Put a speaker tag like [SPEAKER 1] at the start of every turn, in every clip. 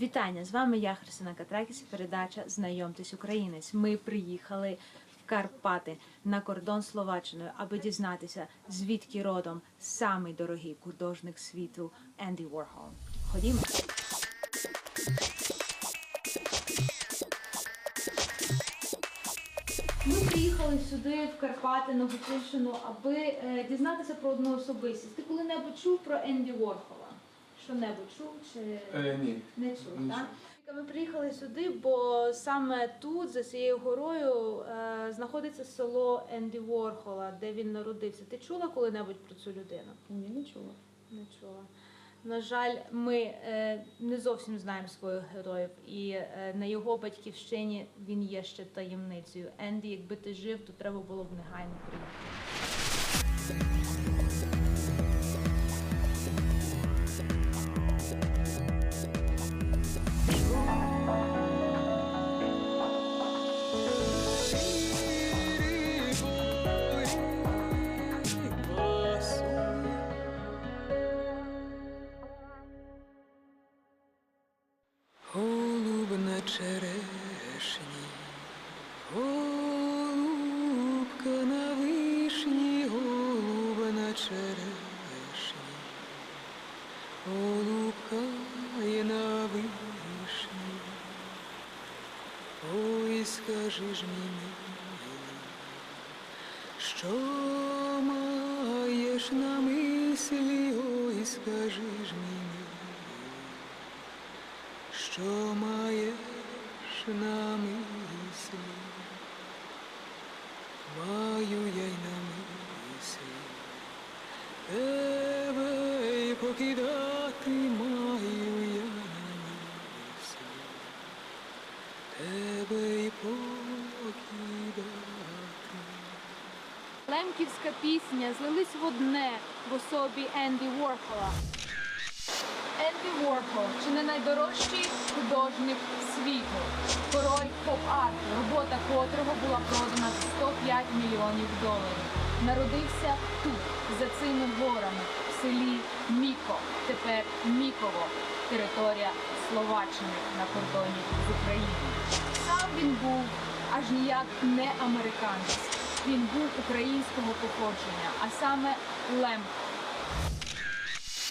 [SPEAKER 1] Вітання! З вами я, Христина Катракіс, передача Знайомтесь Українець. Ми приїхали в Карпати на кордон Словаччиною, аби дізнатися, звідки родом самий дорогий художник світу Енді Ворхол. Ходімо. Ми приїхали сюди, в Карпати, на Гуцульщину, аби е, дізнатися про одну особистість. Ти коли-небудь чув про Енді Ворхола? Що-небудь чув чи
[SPEAKER 2] Е, ні.
[SPEAKER 1] не чув?
[SPEAKER 2] Не
[SPEAKER 1] так? Ми приїхали сюди, бо саме тут, за цією горою, е, знаходиться село Енді Ворхола, де він народився. Ти чула коли-небудь про цю людину?
[SPEAKER 3] Ні, не чула.
[SPEAKER 1] Не чула. На жаль, ми е, не зовсім знаємо своїх героїв, і е, на його батьківщині він є ще таємницею. Енді, якби ти жив, то треба було б негайно приїхати.
[SPEAKER 4] Ж мені, що маєш на мислі, ой, скажи ж мені. Що маєш на мислі? Маю я й на мислі. Тебе й покидати маю я на мислі. Тебе й покидати.
[SPEAKER 1] Лемківська пісня злились в одне в особі Енді Ворхола. Енді Ворхол чи не найдорожчий художник світу, король поп-арту, робота котрого була продана за 105 мільйонів доларів. Народився тут, за цими горами, в селі Міко, тепер Міково, територія Словаччини на кордоні з Україною. Сам він був аж ніяк не американець. Він був українського походження, а саме Лем.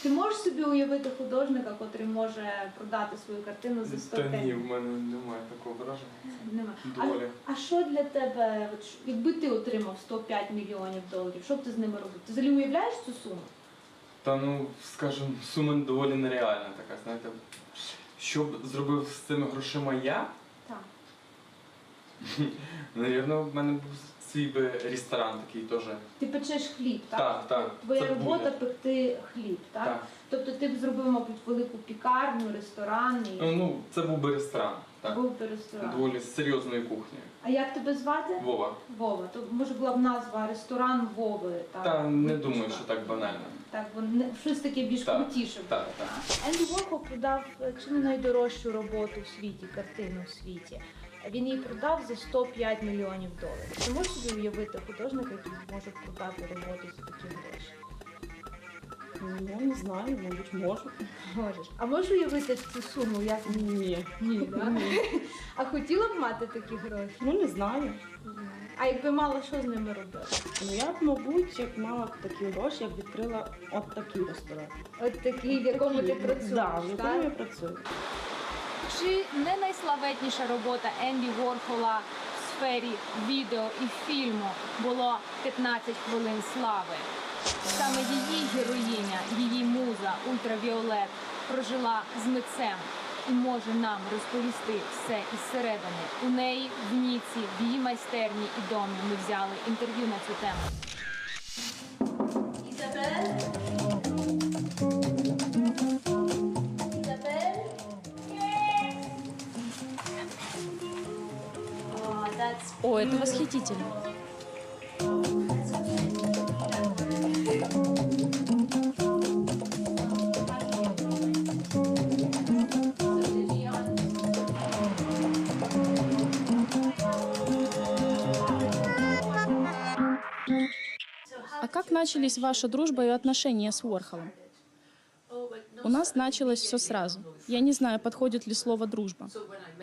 [SPEAKER 1] Ти можеш собі уявити художника, котрий може продати свою картину за 100
[SPEAKER 2] Та ні, в мене немає такого враження.
[SPEAKER 1] Нема.
[SPEAKER 2] Доволі.
[SPEAKER 1] А, а що для тебе, от, якби ти отримав 105 мільйонів доларів, що б ти з ними робив? Ти взагалі уявляєш цю суму?
[SPEAKER 2] Та ну, скажімо, сума доволі нереальна така, знаєте. Що б зробив з цими грошима я?
[SPEAKER 1] Так.
[SPEAKER 2] Навірно, в мене був свій би ресторан такий теж.
[SPEAKER 1] Ти печеш хліб, так?
[SPEAKER 2] Так, так,
[SPEAKER 1] Твоя
[SPEAKER 2] це
[SPEAKER 1] робота
[SPEAKER 2] буде.
[SPEAKER 1] пекти хліб, так?
[SPEAKER 2] Так.
[SPEAKER 1] Тобто ти б зробив, мабуть, велику пікарню, ресторан і
[SPEAKER 2] Ну, ну, це був би ресторан. Так.
[SPEAKER 1] був би ресторан.
[SPEAKER 2] Доволі з серйозною кухнею.
[SPEAKER 1] А як тебе звати?
[SPEAKER 2] Вова.
[SPEAKER 1] Вова. То може була б назва ресторан Вови. Так?
[SPEAKER 2] Та не
[SPEAKER 1] Випічка.
[SPEAKER 2] думаю, що так банально.
[SPEAKER 1] Так, бо не щось таке більш
[SPEAKER 2] Так,
[SPEAKER 1] крутіше
[SPEAKER 2] так,
[SPEAKER 1] було.
[SPEAKER 2] так.
[SPEAKER 1] Енді Ворхол продав е, чи не найдорожчу роботу в світі, картину в світі. Він її продав за 105 мільйонів доларів. Ти можеш собі уявити художника, який може продати роботу за такі гроші?
[SPEAKER 3] Ну, не знаю, мабуть, можу.
[SPEAKER 1] Можеш. А можеш уявити цю суму? Як
[SPEAKER 3] Ні.
[SPEAKER 1] ні, да? А хотіла б мати такі гроші?
[SPEAKER 3] Ну не знаю.
[SPEAKER 1] А якби мала, що з ними робити?
[SPEAKER 3] Ну я б, мабуть, як мала такі гроші, я б відкрила от такий ресторан.
[SPEAKER 1] От такий, в якому ти працюєш.
[SPEAKER 3] Да, в якому
[SPEAKER 1] так?
[SPEAKER 3] я працюю.
[SPEAKER 1] Чи не найславетніша робота Енді Ворхола в сфері відео і фільму було 15 хвилин слави? Саме її героїня, її муза Ультравіолет прожила з митцем і може нам розповісти все із середини. У неї в Ніці, в її майстерні і домі ми взяли інтерв'ю на цю тему.
[SPEAKER 5] Это восхитительно. А как начались ваша дружба и отношения с Уорхолом? У нас началось все сразу. Я не знаю, подходит ли слово «дружба».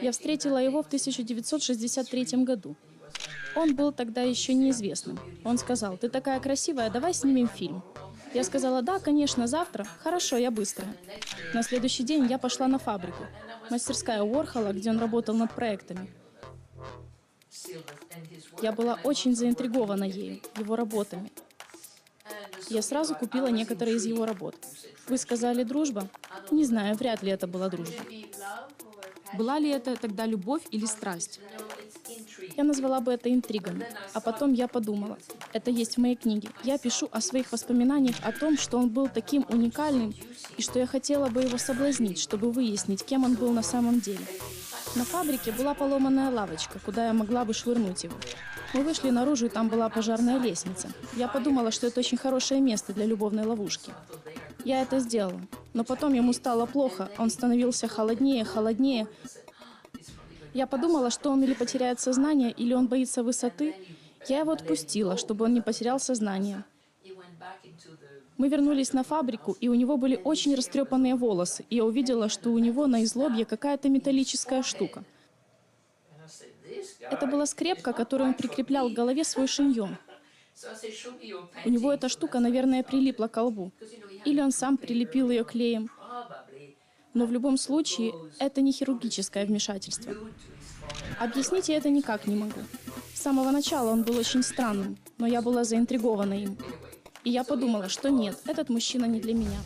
[SPEAKER 5] Я встретила его в 1963 году. Он был тогда еще неизвестным. Он сказал, ты такая красивая, давай снимем фильм. Я сказала, да, конечно, завтра. Хорошо, я быстрая. На следующий день я пошла на фабрику. Мастерская Уорхола, где он работал над проектами. Я была очень заинтригована ею, его работами. Я сразу купила некоторые из его работ. Вы сказали «дружба»? Не знаю, вряд ли это была дружба.
[SPEAKER 6] Была ли это тогда любовь или страсть?
[SPEAKER 5] Я назвала бы это интригами. А потом я подумала, это есть в моей книге. Я пишу о своих воспоминаниях о том, что он был таким уникальным, и что я хотела бы его соблазнить, чтобы выяснить, кем он был на самом деле. На фабрике была поломанная лавочка, куда я могла бы швырнуть его. Мы вышли наружу, и там была пожарная лестница. Я подумала, что это очень хорошее место для любовной ловушки. Я это сделала. Но потом ему стало плохо, он становился холоднее, холоднее. Я подумала, что он или потеряет сознание, или он боится высоты. Я его отпустила, чтобы он не потерял сознание. Мы вернулись на фабрику, и у него были очень растрепанные волосы, и я увидела, что у него на излобье какая-то металлическая штука. Это была скрепка, которую он прикреплял к голове свой шиньон. У него эта штука, наверное, прилипла к лбу. Или он сам прилепил ее клеем. Но в любом случае, это не хирургическое вмешательство. Объяснить я это никак не могу. С самого начала он был очень странным, но я была заинтригована им. И я подумала, что нет, этот мужчина не для меня.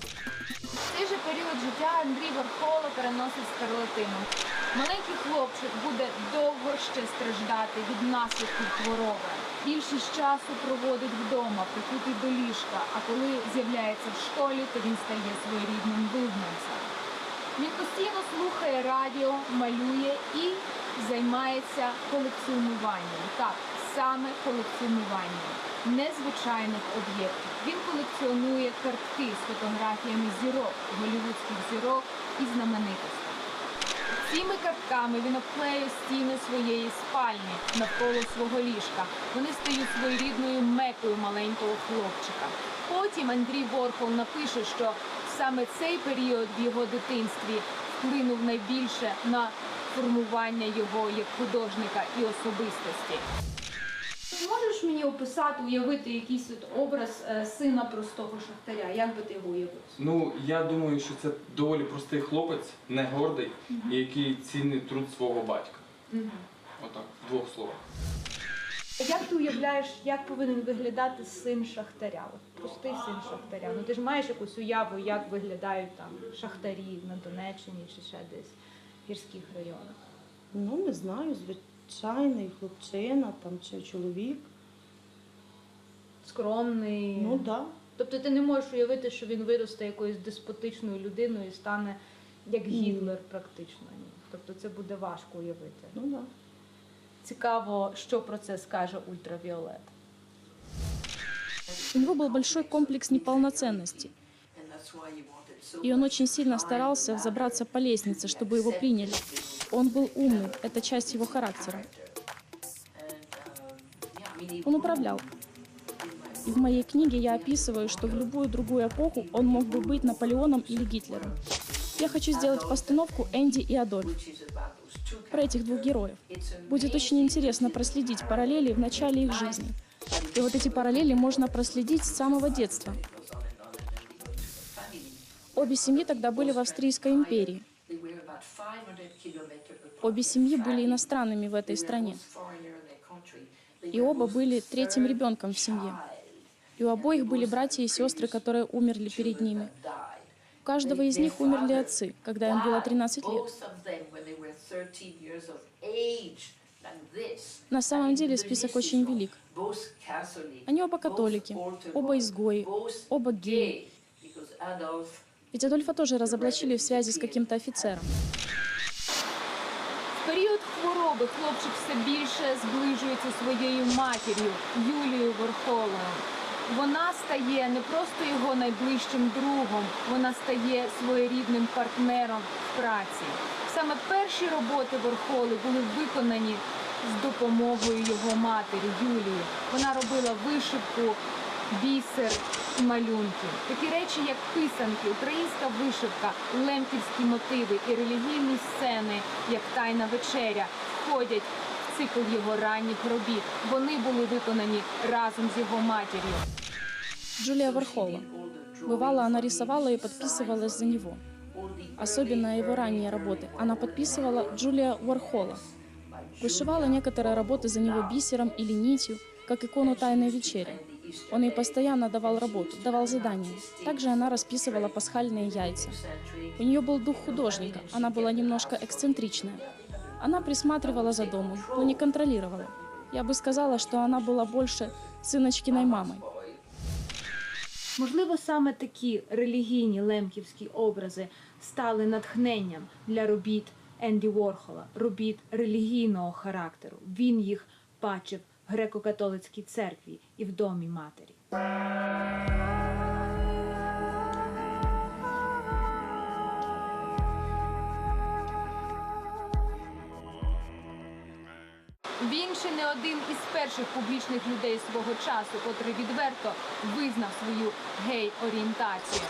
[SPEAKER 1] В цей же період життя Андрій Вархола переносить скарлатину. Маленький хлопчик буде довго ще страждати від наслідків хвороби. Більшість часу проводить вдома, прикутий до ліжка, а коли з'являється в школі, то він стає своєрідним вигнанцем. Він постійно слухає радіо, малює і займається колекціонуванням. Так, саме колекціонуванням незвичайних об'єктів. Він колекціонує картки з фотографіями зірок, голівудських зірок і знаменитостей. Цими картками він обклеює стіни своєї спальні навколо свого ліжка. Вони стають своєрідною мекою маленького хлопчика. Потім Андрій Ворхол напише, що саме цей період в його дитинстві вплинув найбільше на формування його як художника і особистості. Ти можеш мені описати, уявити якийсь от образ е, сина простого шахтаря? Як би ти його уявив?
[SPEAKER 2] Ну, я думаю, що це доволі простий хлопець, не гордий, і який цінний труд свого батька. Отак, в двох словах.
[SPEAKER 1] Як ти уявляєш, як повинен виглядати син шахтаря? От простий син шахтаря. Ну ти ж маєш якусь уяву, як виглядають там шахтарі на Донеччині чи ще десь в гірських районах.
[SPEAKER 3] Ну, не знаю, звичайний хлопчина там чи чоловік.
[SPEAKER 1] Скромний.
[SPEAKER 3] Ну так. Да.
[SPEAKER 1] Тобто ти не можеш уявити, що він виросте якоюсь деспотичною людиною і стане як Гітлер, практично. Ні. Тобто це буде важко уявити.
[SPEAKER 3] Ну да.
[SPEAKER 1] Цікаво, що про це скаже ультравіолет.
[SPEAKER 5] У него был большой комплекс неполноценности. И он очень сильно старался взобраться по лестнице, чтобы его приняли. Он был умный, это часть его характера. Он управлял. И в моей книге я описываю, что в любую другую эпоху он мог бы быть Наполеоном или Гитлером. Я хочу сделать постановку «Энди и Адольф» про этих двух героев. Будет очень интересно проследить параллели в начале их жизни. И вот эти параллели можно проследить с самого детства. Обе семьи тогда были в Австрийской империи. Обе семьи были иностранными в этой стране. И оба были третьим ребенком в семье. И у обоих были братья и сестры, которые умерли перед ними. У каждого из них умерли отцы, когда им было 13 лет. На самом деле список очень велик. Они оба католики, оба изгои, оба геи. Ведь Адольфа тоже разоблачили в связи с каким-то офицером.
[SPEAKER 1] В період хвороби хлопчик все більше зближується зі своєю матір'ю Юлією Верхолою. Вона стає не просто його найближчим другом, вона стає своєрідним партнером в праці. Саме перші роботи Верхоли були виконані з допомогою його матері Юлії. Вона робила вишивку бісер і малюнки. Такі речі, як писанки, українська вишивка, лемківські мотиви і релігійні сцени, як тайна вечеря, входять цикл його ранніх робіт. Вони були виконані разом з його матір'ю.
[SPEAKER 5] Джулия Вархола. Бывало, она рисовала и подписывалась за него. Особенно его ранние работы. Она подписывала Джулия Вархола. Вышивала некоторые работы за него бисером или нитью, как икону «Тайной вечери». Он ей постоянно давал работу, давал задания. Также она расписывала пасхальные яйца. У нее был дух художника, она была немножко эксцентричная. Она присматривала за домом, но не контролировала. Я бы сказала, что она была больше сыночкиной мамой.
[SPEAKER 1] Можливо, саме такі релігійні лемківські образи стали натхненням для робіт Енді Ворхола, робіт релігійного характеру. Він їх бачив в греко-католицькій церкві і в домі матері. Він ще не один із перших публічних людей свого часу, котрий відверто визнав свою гей-орієнтацію.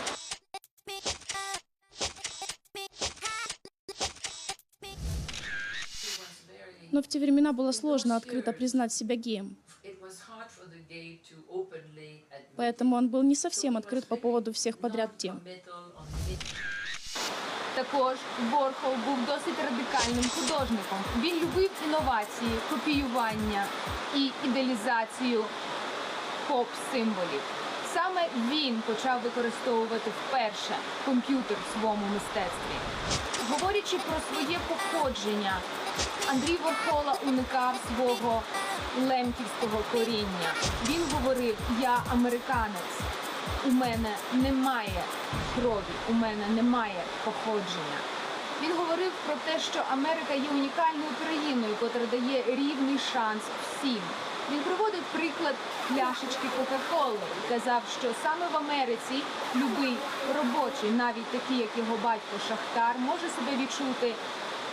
[SPEAKER 5] Но в те времена было сложно открыто признать себя геем. Поэтому он был не совсем открыт по поводу всех подряд тем.
[SPEAKER 1] Також Ворхол був досить радикальним художником. Він любив інновації, копіювання і ідеалізацію поп-символів. Саме він почав використовувати вперше комп'ютер в своєму мистецтві. Говорячи про своє походження, Андрій Ворхола уникав свого лемківського коріння. Він говорив: Я американець. У мене немає крові, у мене немає походження. Він говорив про те, що Америка є унікальною країною, котра дає рівний шанс всім. Він приводив приклад пляшечки Кока-Коли казав, що саме в Америці любий робочий, навіть такий, як його батько Шахтар, може себе відчути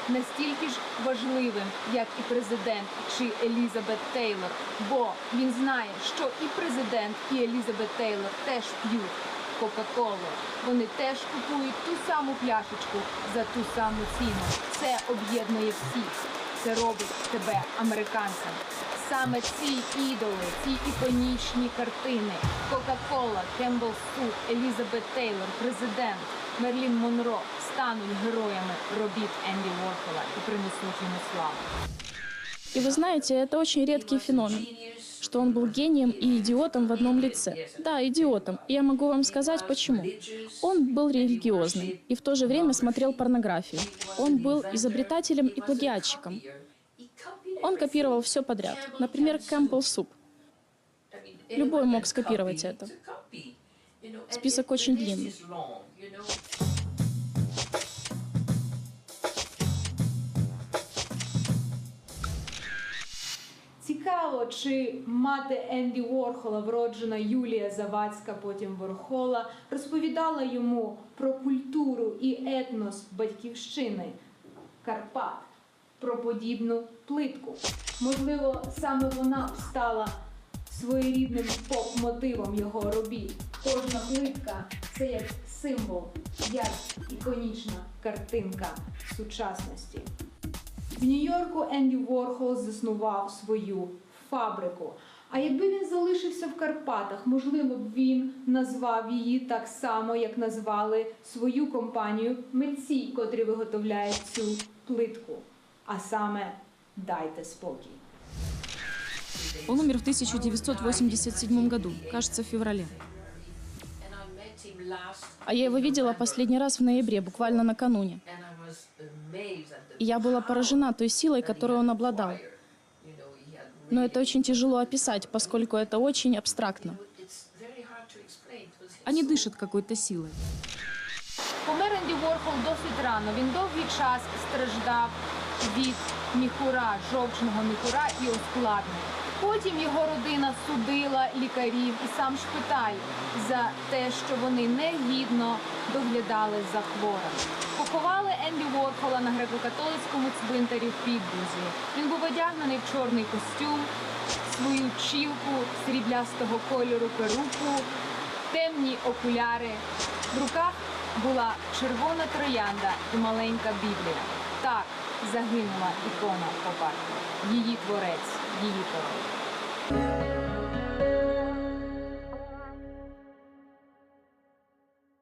[SPEAKER 1] настільки ж важливим, як і президент чи Елізабет Тейлор, бо він знає, що і президент, і Елізабет Тейлор теж п'ють Кока-Колу. Вони теж купують ту саму пляшечку за ту саму ціну. Це об'єднує всіх. Це робить тебе американцем. Саме ці ідоли, ці іконічні картини Кока-Кола, Кембл Суп, Елізабет Тейлор, президент, Мерлін Монро стануть героями робіт Енді Ворхола і принесуть йому славу.
[SPEAKER 5] И вы знаете, это очень редкий феномен, что он был гением и идиотом в одном лице. Да, идиотом. И я могу вам сказать, почему. Он был религиозным и в то же время смотрел порнографию. Он был изобретателем и плагиатчиком. Он копировал все подряд. Например, Кэмпбелл Суп.
[SPEAKER 7] Любой мог скопировать это.
[SPEAKER 5] Список очень длинный.
[SPEAKER 1] Цікаво, чи мати Енді Ворхола, вроджена Юлія Завадська, потім Ворхола, розповідала йому про культуру і етнос батьківщини Карпат, про подібну плитку. Можливо, саме вона стала своєрідним поп-мотивом його робіт. Кожна плитка це як символ, як іконічна картинка сучасності. В Нью-Йорку Енді Ворхол заснував свою фабрику. А якби він залишився в Карпатах, можливо б він назвав її так само, як назвали свою компанію митці, котрі виготовляють цю плитку. А саме дайте спокій.
[SPEAKER 6] Он умер в 1987 году, кажется, в феврале.
[SPEAKER 5] А я его видела последний раз в ноябре, буквально накануне. И я была поражена той силой, которой он обладал. Но это очень тяжело описать, поскольку это очень абстрактно.
[SPEAKER 6] Они дышат какой-то силой.
[SPEAKER 1] Помер Енді Ворхол досить рано. Він довгий час страждав від міхура, жовчного міхура і ускладнень. Потім його родина судила лікарів і сам шпиталь за те, що вони негідно доглядали за хворим. Поховали Енді Ворхола на греко-католицькому цвинтарі в Підбузі. Він був одягнений в чорний костюм, свою чілку сріблястого кольору перуку, темні окуляри. В руках була червона троянда і маленька Біблія. Так загинула ікона Попарка. Її творець, її король.